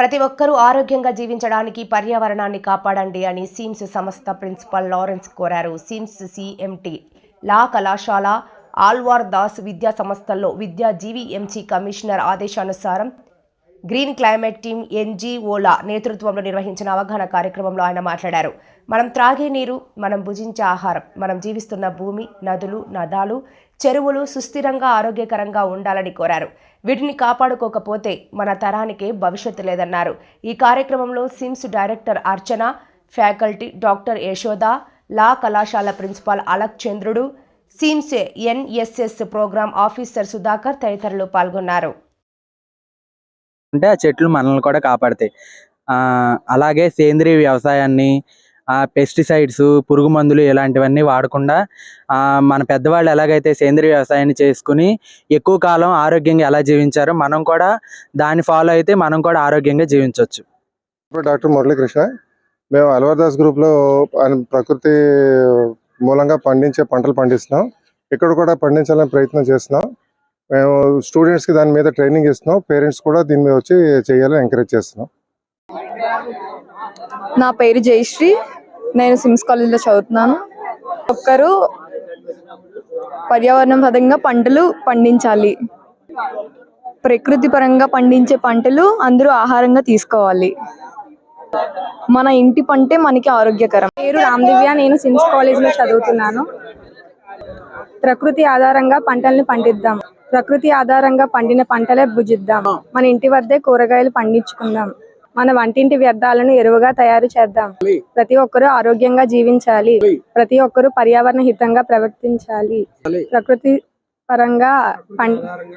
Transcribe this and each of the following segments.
ప్రతి ఒక్కరూ ఆరోగ్యంగా జీవించడానికి పర్యావరణాన్ని కాపాడండి అని సీమ్స్ సంస్థ ప్రిన్సిపల్ లారెన్స్ కోరారు. CIMS C M T law కళాశాల ఆల్వార్ దాస్ విద్యా సంస్థల్లో విద్యా G V M C commissioner ఆదేశానుసారం గ్రీన్ క్లైమేట్ టీమ్ ఎన్జీఓల నేతృత్వంలో నిర్వహించిన అవగాహన కార్యక్రమంలో ఆయన మాట్లాడారు. మనం త్రాగే నీరు మనం భుజించే ఆహారం మనం జీవిస్తున్న భూమి నదులు నదాలు చెరువులు సుస్థిరంగా ఆరోగ్యకరంగా ఉండాలని కోరారు. వీటిని కాపాడుకోకపోతే మన తరానికే భవిష్యత్తు లేదన్నారు. ఈ కార్యక్రమంలో CIMS director Archana faculty doctor Yashoda law కళాశాల ప్రిన్సిపాల్ అలక్ చంద్రుడు CIMS N S S program officer Sudhakar తదితరులు పాల్గొన్నారు. అంటే ఆ చెట్లు మనల్ని కూడా కాపాడతాయి. ఆ, అలాగే సేంద్రియ వ్యవసాయాన్ని పెస్టిసైడ్స్ పురుగు మందులు ఇలాంటివన్నీ వాడకుండా మన పెద్దవాళ్ళు ఎలాగైతే సేంద్రియ వ్యవసాయాన్ని చేసుకుని ఎక్కువ కాలం ఆరోగ్యంగా ఎలా జీవించారో మనం కూడా దాన్ని ఫాలో అయితే మనం కూడా ఆరోగ్యంగా జీవించవచ్చు డాక్టర్ మురళీకృష్ణ మేము అల్వర్దాస్ గ్రూప్లో ప్రకృతి మూలంగా పండించే పంటలు పండిస్తున్నాం. ఇక్కడ కూడా పండించాలని ప్రయత్నం చేస్తున్నాం. మేము స్టూడెంట్స్కి దాని మీద ట్రైనింగ్ ఇస్తున్నాం. పేరెంట్స్ కూడా దీని మీద వచ్చి చేయాలని ఎంకరేజ్ చేస్తున్నాం. నా పేరు జయశ్రీ. నేను సిమ్స్ కాలేజ్లో చదువుతున్నాను. ఒక్కరు పర్యావరణ పరంగా పంటలు పండించాలి. ప్రకృతి పరంగా పండించే పంటలు అందరూ ఆహారంగా తీసుకోవాలి. మన ఇంటి పంటే మనకి ఆరోగ్యకరం. పేరు రామ్దివ్య నేను సిమ్స్ కాలేజ్లో చదువుతున్నాను. ప్రకృతి ఆధారంగా పంటల్ని పండిద్దాం. ప్రకృతి ఆధారంగా పండిన పంటలే భుజిద్దాం. మన ఇంటి వద్దే కూరగాయలు పండించుకుందాం. మన వంటింటి వ్యర్థాలను ఎరువుగా తయారు చేద్దాం. ప్రతి ఒక్కరూ ఆరోగ్యంగా జీవించాలి. ప్రతి ఒక్కరూ పర్యావరణ హితంగా ప్రవర్తించాలి. ప్రకృతి పరంగా పం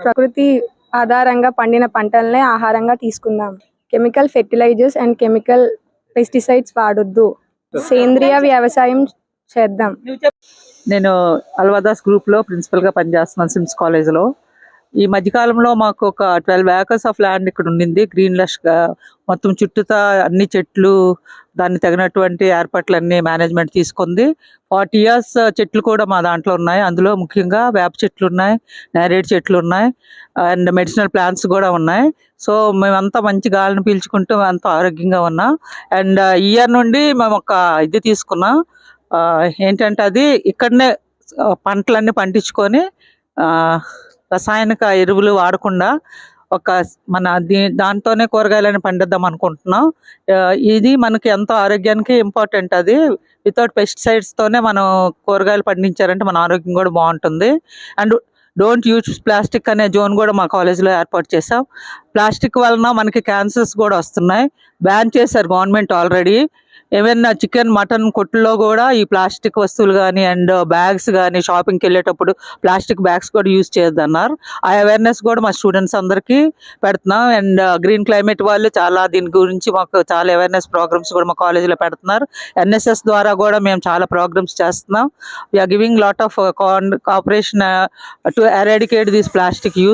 ప్రకృతి ఆధారంగా పండిన పంటలనే ఆహారంగా తీసుకుందాం. Chemical fertilizers and chemical pesticides వాడొద్దు. సేంద్రియ వ్యవసాయం చేద్దాం. నేను అల్వాదాస్ గ్రూప్లో ప్రిన్సిపల్గా పనిచేస్తున్నాను సిమ్స్ కాలేజ్లో. ఈ మధ్యకాలంలో మాకు ఒక ట్వెల్వ్ ఏకర్స్ ఆఫ్ ల్యాండ్ ఇక్కడ ఉండింది. గ్రీన్ లష్గా మొత్తం చుట్టూతా అన్ని చెట్లు దాన్ని తగినటువంటి ఏర్పాట్లన్నీ మేనేజ్మెంట్ తీసుకుంది. ఫార్టీ ఇయర్స్ చెట్లు కూడా మా దాంట్లో ఉన్నాయి. అందులో ముఖ్యంగా వేప చెట్లు ఉన్నాయి నేరేడు చెట్లు ఉన్నాయి అండ్ మెడిసినల్ ప్లాంట్స్ కూడా ఉన్నాయి. సో మేమంతా మంచి గాలిని పీల్చుకుంటూ అంతా ఆరోగ్యంగా ఉన్నాం. అండ్ ఇయర్ నుండి మేము ఒక ఇది తీసుకున్నాం. ఏంటంటే అది ఇక్కడనే పంటలన్నీ పండించుకొని రసాయనిక ఎరువులు వాడకుండా ఒక మన దీ దాంతోనే కూరగాయలని పండిద్దాం అనుకుంటున్నాం. ఇది మనకి ఎంతో ఆరోగ్యానికి ఇంపార్టెంట్ అది వితౌట్ పెస్టిసైడ్స్తోనే మనం కూరగాయలు పండించారంటే మన ఆరోగ్యం కూడా బాగుంటుంది. అండ్ డోంట్ యూజ్ ప్లాస్టిక్ అనే జోన్ కూడా మా కాలేజీలో ఏర్పాటు చేసాం ప్లాస్టిక్ వలన మనకి క్యాన్సర్స్ కూడా వస్తున్నాయి. బ్యాన్ చేశారు గవర్నమెంట్ ఆల్రెడీ ఏమైనా చికెన్ మటన్ కొట్టులో కూడా ఈ ప్లాస్టిక్ వస్తువులు కానీ అండ్ బ్యాగ్స్ కానీ షాపింగ్కి వెళ్ళేటప్పుడు ప్లాస్టిక్ బ్యాగ్స్ కూడా యూజ్ చేయొద్దన్నారు. ఆ అవేర్నెస్ కూడా మా స్టూడెంట్స్ అందరికీ పెడుతున్నాం. అండ్ గ్రీన్ క్లైమేట్ వాళ్ళు చాలా దీని గురించి మాకు చాలా అవేర్నెస్ ప్రోగ్రామ్స్ కూడా మా కాలేజీలో పెడుతున్నారు. ఎన్ఎస్ఎస్ ద్వారా కూడా మేము చాలా ప్రోగ్రామ్స్ చేస్తున్నాం. We're giving lot of cooperation to eradicate this plastic use